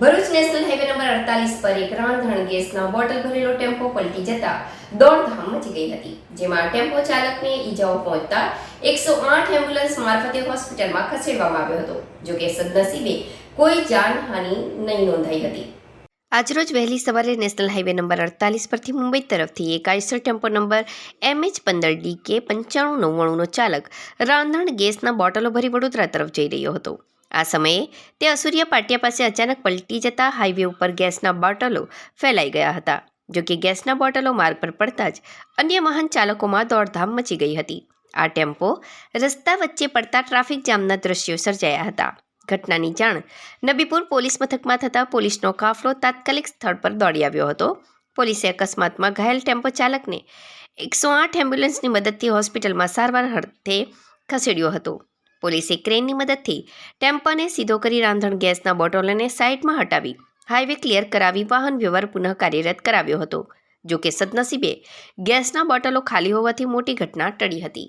Bharuch national highway number અડતાલીસ પર એક રાંધણ ગેસના બોટલ ભરેલો ટેમ્પો પલટી જતા દોડધામ મચી ગઈ હતી, જેમાં ટેમ્પો ચાલકને ઈજાઓ પહોંચતા એકસો આઠ એમ્બ્યુલન્સ મારફતે હોસ્પિટલમાં ખસેડવામાં આવ્યો હતો જોકે સદનસીબે કોઈ જાનહાનિ નહીં નોંધાઈ હતી. આજરોજ વહેલી સવારે નેશનલ હાઈવે નંબર અડતાલીસ પરથી મુંબઈ તરફથી એક આઈસર ટેમ્પો નંબર એમએચ પંદર ડી કે પંચાણું નવ્વાણુંનો ચાલક રાંધણ ગેસના બોટલો ભરી વડોદરા તરફ જઈ રહ્યો હતો. આ સમયે તે અસુરિયા પાટિયા પાસે અચાનક પલટી જતા હાઈવે ઉપર ગેસના બોટલો ફેલાઈ ગયા હતા. જો કે ગેસના બોટલો માર્ગ પર પડતા જ અન્ય વાહન ચાલકોમાં દોડધામ મચી ગઈ હતી. આ ટેમ્પો રસ્તા વચ્ચે પડતા ટ્રાફિક જામના દ્રશ્યો સર્જાયા હતા. ઘટનાની જાણ નબીપુર પોલીસ મથકમાં થતાં પોલીસનો કાફલો તાત્કાલિક સ્થળ પર દોડી આવ્યો હતો. પોલીસે અકસ્માતમાં ઘાયલ ટેમ્પો ચાલકને એકસો આઠ એમ્બ્યુલન્સની મદદથી હોસ્પિટલમાં સારવાર અર્થે ખસેડ્યો હતો. પોલીસે ક્રેનની મદદથી ટેમ્પાને સીધો કરી રાંધણ ગેસના બોટલોને સાઇડમાં હટાવી હાઈવે ક્લિયર કરાવી વાહન વ્યવહાર પુનઃ કાર્યરત કરાવ્યો હતો જો કે સદનસીબે ગેસના બોટલો ખાલી હોવાથી મોટી ઘટના ટળી હતી.